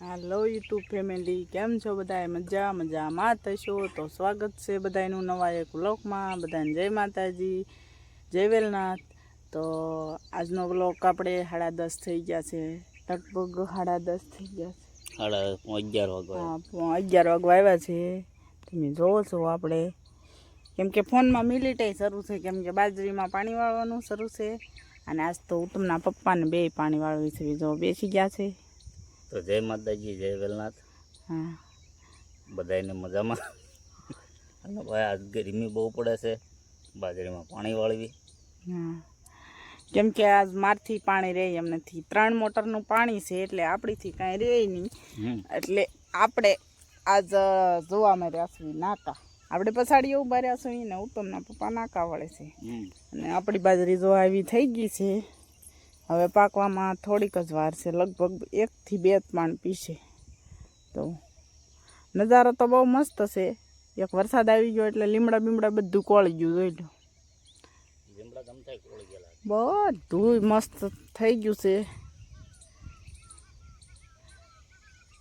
હાલો YouTube family કેમ છો બધા મજા મજામાં થશો તો સ્વાગત છે બધાનું નવા એક વ્લોગમાં. બધાને જય માતાજી જય વેલનાથ. તો આજનો વ્લોગ આપણે સાડા દસ થઈ ગયા છે. લગભગ સાડા દસ થઈ ગયા છે. સાડા અગિયાર વાગે હા અગિયાર વાગવા આવ્યા છે. તમે જોવો છો આપણે. કેમ કે ફોનમાં મિલિટે શરૂ છે. કેમ કે બાજરીમાં પાણી વાળવાનું શરૂ છે. અને આજ તો ઉત્તમના પપ્પાને બે પાણી વાળવી છે જો બેસી ગયા છે. તો જય માતાજી જય વેલનાથ. હા. બધાને મજામાં. અને ભાઈ આજ ગરમી બહુ પડે છે. બાજરીમાં પાણી વાળવી. હા. કેમ કે આજ મારથી પાણી રહે એમ નથી. ત્રણ મોટરનું પાણી છે એટલે આપણીથી કાંઈ રહે નહીં. એટલે આપણે આજ જોવામાં રહ્યા નાકા. આપણે પછાડી એવું રહ્યા છીએ ને ઉત્તમના પપ્પા નાકા વળે છે. અને આપણી બાજરી જો આવી થઈ ગઈ છે હવે પાકવામાં થોડીક જ વાર છે લગભગ એકથી બે પાણ પીશે. તો નજારો તો બહુ મસ્ત છે. એક વરસાદ આવી ગયો એટલે લીમડા બીમડા બધું કોળી ગયું જોઈ લો. બધું મસ્ત થઈ ગયું છે.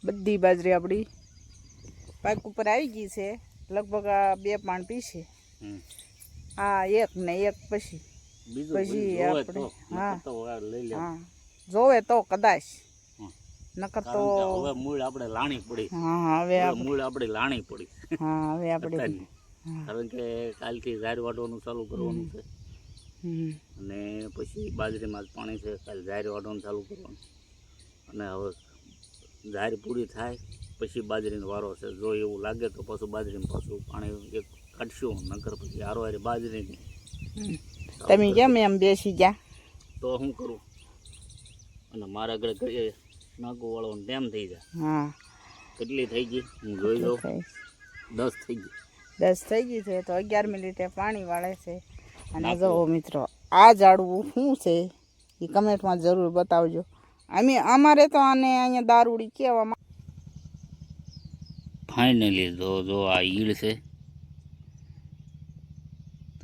બધી બાજરી આપણી પાક ઉપર આવી ગઈ છે. લગભગ આ બે પાણ પીશે. આ એક ને એક પછી. પછી જોવે આપણે- તો હા. જોવે કદાચ. નકર તો હવે મૂળ આપણે લાણી પડી. હા હવે મૂળ આપણે લાણી પડી. હા હવે આપણે કારણ કે કાલથી ઝાડ વાટવાનું ચાલુ કરવાનું છે. અને પછી બાજરીમાં જ પાણી છે કાલે ઝાર વાટવાનું ચાલુ કરવાનું. અને હવે ઝાર પૂરી થાય પછી બાજરીનો વારો છે. જો એવું લાગે તો પાછું બાજરીમાં પાછું પાણી એક કાઢશું નકર પછી હારો હારી બાજરીની. તમે કેમ એમ બેસી ગયા? તો શું કરું? અને મારા આગળ કરીએ નાગો વાળો ડેમ થઈ જાય. હા. કેટલી થઈ ગઈ? હું જોઈ લઉં. દસ થઈ ગઈ. દસ થઈ ગઈ છે તો અગિયાર મિનિટે પાણી વાળે છે. અને નાખો. જો મિત્રો આ ઝાડવું શું છે? એ કમેન્ટમાં જરૂર બતાવજો. અમે અમારે તો આને અહીંયા દારૂડી કહેવામાં ફાઇનલી જો જો આ ઈળ છે.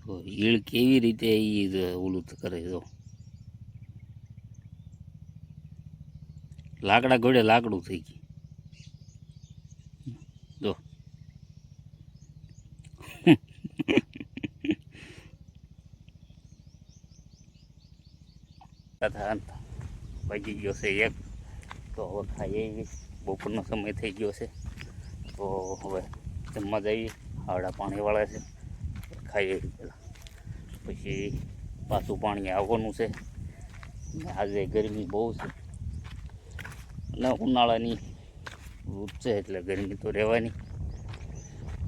તો ઈળ કેવી રીતે એ ઓલું કરે જો? લાકડા ઘોડે લાકડું થઈ ગયું. જો. વાગી ગયો છે એક. તો હવે ખાઈએ. બપોરનો સમય થઈ ગયો છે. તો હવે જમવા જઈએ. હાવડા પાણીવાળા છે. ખાઈએ. પહેલાં પછી પાછું પાણી આવવાનું છે. આજે ગરમી બહુ છે. અને ઉનાળાની રૂપ છે એટલે ગરમી તો રહેવાની.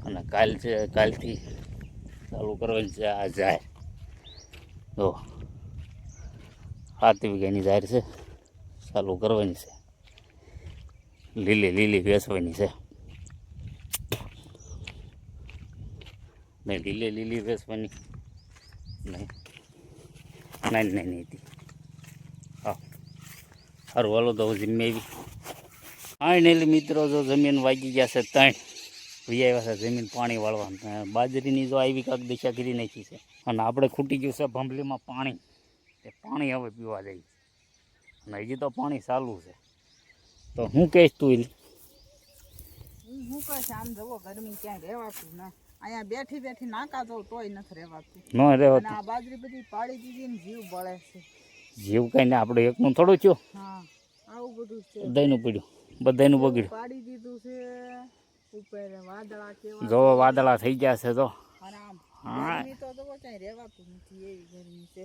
અને કાલ છે, કાલથી ચાલુ કરવાની છે, આ જાહેર. તો સાત વીઘાની જાહેર છે, ચાલુ કરવાની છે. લીલી લીલી વેસવાની છે. ને લીલી લીલી વેચવાની નહીં. નહીં નહીં નહીં હતી હા. સારું હાલો તો જમી આવી. ફાઇનલી મિત્રો, જો જમીન વાગી ગયા છે ત્રણ. વી આવ્યા છે જમીન પાણી વાળવા બાજરીની જો આવી કાંક દિશા કરી નાખી છે. અને આપણે ખૂટી ગયું છે ભંભલીમાં પાણી. તે પાણી હવે પીવા જાય અને હજી તો પાણી ચાલુ છે. તો હું કહીશ તું? હું કહીશ, આમ જવો ગરમી ક્યાંય રહેવાતું ના. અહીંયા બેઠી બેઠી નાકા જવું તોય નથી રહેવાતું. ન રહેવા આ બાજરી બધી પાડી દીધી ને જીવ બળે છે. જીવ કઈ ને આપણે એકનું થોડું થયું. હા આવું બધું છે. બધાનું પડ્યું બધાનું બગડ્યું. પાડી દીધું છે. ઉપર વાદળા કેવા જો વાદળા થઈ ગયા છે આમ હા. તો જવો ક્યાંય રહેવાતું નથી એવી ગરમી છે.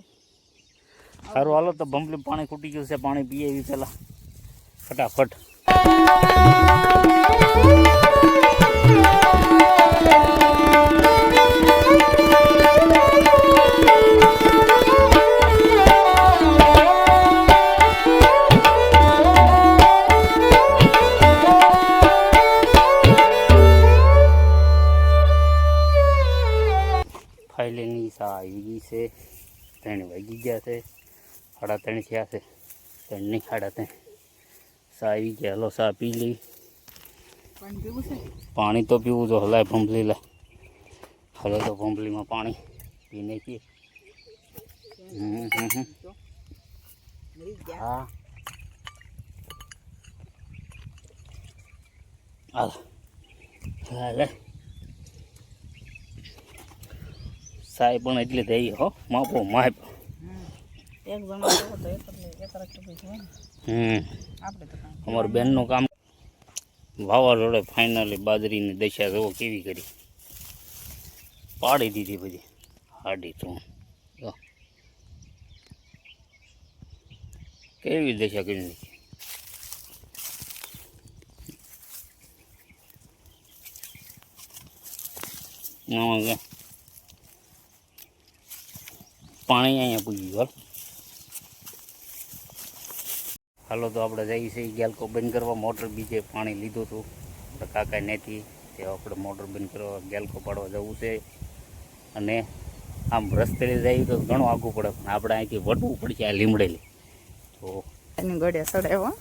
સારું હાલો તો ભંભલી પાણી ખૂટી ગયું છે પાણી પીએ એવી પેલા ફટાફટ. આવી ગઈ છે. ત્રણ વાગી ગયા છે. સાડા ત્રણ થયા છે. ત્રણ નહીં સાડા ત્રણ. સા આવી ગયા. હલો સા પી લઈ. પણ તો પીવું તો હલાય ભંભલી લા. હલો તો ભંભલીમાં પાણી પીને પીએ. હા. હાલ. હાલે. સાય પણ એટલી થઈ હો માપો માપ. જેવો અમારું બેનનું કામ વાવાઝોડે ફાઇનલી બાજરીની દશા જુઓ કેવી કરી. પાડી દીધી બધી. હાડી તું. કેવી દશા કરી નાખી? પાણી અહીંયા પૂગી ગયું હાલ. હાલો તો આપણે જઈએ છીએ ગેલકો બંધ કરવા. મોટર બીજે પાણી લીધું હતું. આપણે કાકા નથી તે આપણે મોટર બંધ કરવા ગેલકો પાડવા જવું છે. અને આમ રસ્તે જઈએ તો ઘણું આગું પડે પણ આપણે અહીંથી વટવું પડશે આ લીમડેલી. તો એની ગળે સડાવ્યો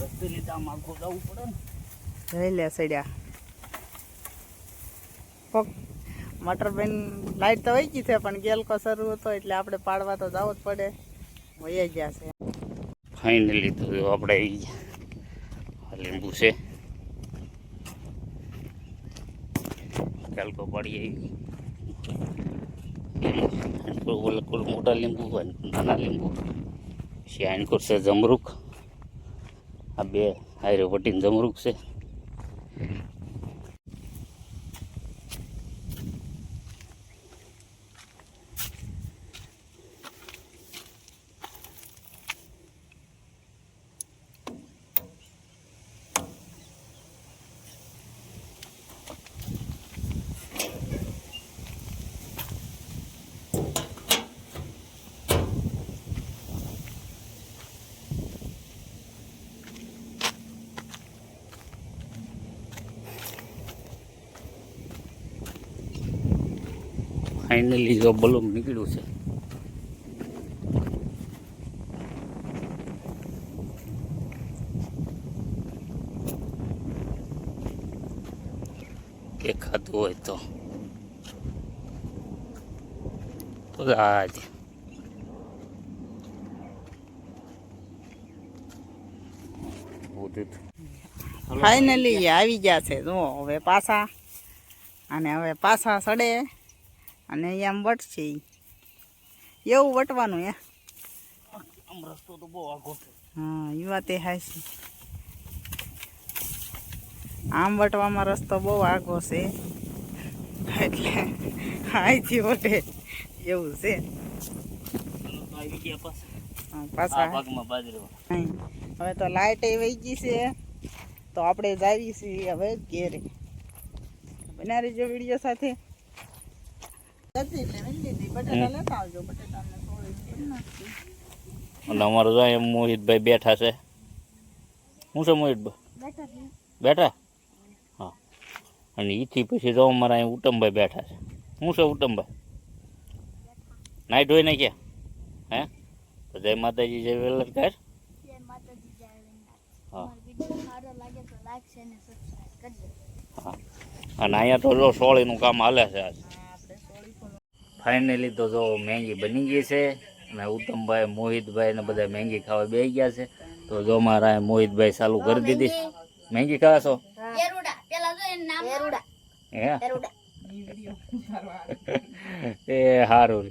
રસ્તે લીધે આમ આગું જવું પડે ને. જઈ લે સડ્યા. પગ મટર બેન લાઈટ તો વહી ગઈ છે, પણ ગેલકો શરૂ હતો એટલે આપણે પાડવા તો જવું જ પડે. વહી ગયા છે. ફાઇનલી તો આપણે લીંબુ છે. ગેલકો પાડી આવી મોટા લીંબુ નાના લીંબુ. પછી આનકોર છે જમરૂખ આ બે હારે વટીને જમરૂખ છે. ફાઇનલી જો બલૂમ નીકળ્યું છે. દેખાતું હોય તો. ફાઇનલી આવી ગયા છે જો હવે પાછા, અને હવે પાછા સડે. અને એમ આમ વટશે. એવું વટવાનું એ આમ રસ્તો તો બહુ આઘો છે. હા એ વાત એ હાચી. આમ વટવામાં રસ્તો બહુ આગો છે. એટલે અહીંથી વટે એવું છે. હવે તો લાઇટ એ વહી ગઈ છે. તો આપણે જાવી છીએ હવે ઘેરે. બનારી જો વીડિયો સાથે જતી એટલે વેલી લીધી. બટાટા લેતા આવજો બટાટાને સોળી કરી નાખી. અને અમારે જો અહીંયા મોહિતભાઈ બેઠા છે. શું છે મોહિતભાઈ? બેઠા હા. અને એથી પછી જો અમારા અહીં ઉત્તમભાઈ બેઠા છે. શું છે ઉત્તમભાઈ? નાઈ ધોઈ નાખ્યા હે? તો જય માતાજી જય વેલર કર જય માતાજી જય વેલનાથ હા. અને અહીંયા તો જો સોળીનું કામ હાલે છે આજ. ફાઇનલી તો જો મેંગી બની ગઈ છે અને ઉત્તમભાઈ મોહિતભાઈ ને બધા મેંગી ખાવા બે ગયા છે. તો જો મારા મોહિતભાઈ ચાલુ કરી દીધી. મેંગી. ખાવા છો? એ સારું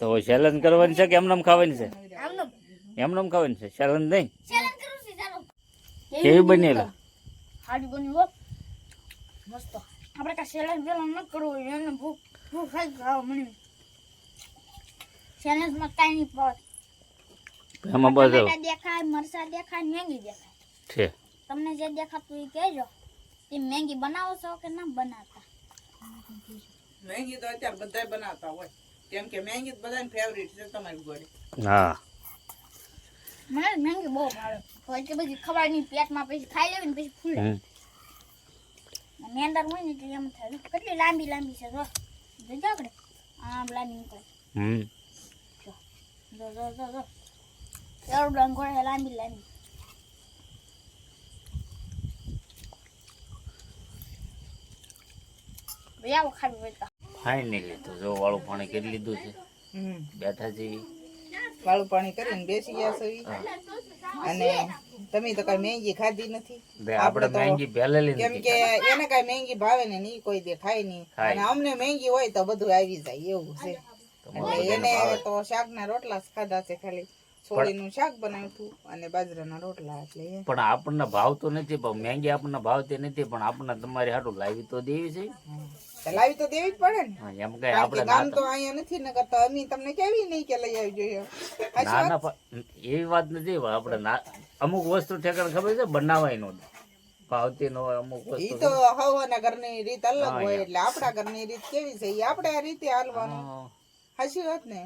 તો સેલન કરવાની છે કે એમનેમ ખાવાની છે? એમનેમ ખાવાની છે? સેલન નહીં? ચેલેન્જ કરું છું ચાલો. કેવી બનેલા? હાડી બની હો. મસ્ત. આપણે કા ચેલેન્જ પેલા ન કરવું એને ભૂખ ભૂખ ખાઈ ખાવા મળી ચેલેન્જમાં કાઈ નહીં પડે. એમાં બસ દેખાય મરસા દેખાય મેંગી દેખાય. છે. તમને જે દેખાતું એ કહેજો. તે મેંગી બનાવો છો કે ના બનાવતા? મેંગી તો અત્યારે બધાય બનાવતા હોય. કેમ કે મેંગી બધાને ફેવરિટ છે તમારી ગોળી હા. મને મેંગી બહુ ભાવે. હોય કે પછી ખબર નહીં પેટમાં પછી ખાઈ લેવી ને પછી ફૂલે. મેંદર હોય ને એટલે એમ થાય. કેટલી લાંબી લાંબી છે જો. જોજો આપણે. આમ લાંબી નીકળે. હમ. જો જો જો જો એવડું ડંગોળ છે લાંબી લાંબી. ભાઈ ખાવી હોય ફાઇનલી તો જો વાળું પાણી કરી લીધું છે. હમ. બેઠા છીએ. વાળું પાણી કરીને બેસી ગયા છે. અને તમે તો કઈ મહેંગી ખાધી નથી. આપણે મહેંગી ભેલેલી કેમ કે એને કઈ મહેંગી ભાવે ને નહીં કોઈ દે ખાય નહીં. અને અમને મહેંગી હોય તો બધું આવી જાય એવું છે. એને તો શાક ના રોટલા ખાધા છે ખાલી. છોડીનું શાક બનાવ્યું હતું અને બાજરાના રોટલા એટલે. પણ આપણને ભાવતું નથી પણ મહેંગી આપણને ભાવતી નથી પણ આપણને તમારી હાટું લાવી તો દેવી છે. હા. તો દેવી જ પડે ને. એમ કે આપણે ગામ તો અહીંયા નથી ન કરતા અમે તમને કેવી નહીં કે લઈ આવી જોઈએ ના ના એવી વાત નથી આપણે અમુક વસ્તુ ઠેકાણ ખબર છે બનાવાય નો ભાવતી નો અમુક ઈ વસ્તુ તો હવાના ઘરની રીત અલગ હોય એટલે આપણા ઘરની રીત કેવી છે ઈ આપણે આ રીતે હાલવાનું. હાચી વાત ને?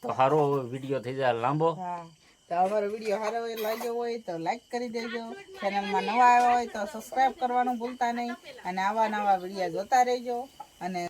તો સારો વીડિયો થઈ જાય લાંબો. હા. તો અમારો વીડિયો સારો હોય લાગ્યો હોય તો લાઈક કરી દેજો. ચેનલમાં નવા આવ્યા હોય તો સબસ્ક્રાઇબ કરવાનું ભૂલતા નહીં. અને આવા નવા વીડિયો જોતા રહેજો. અને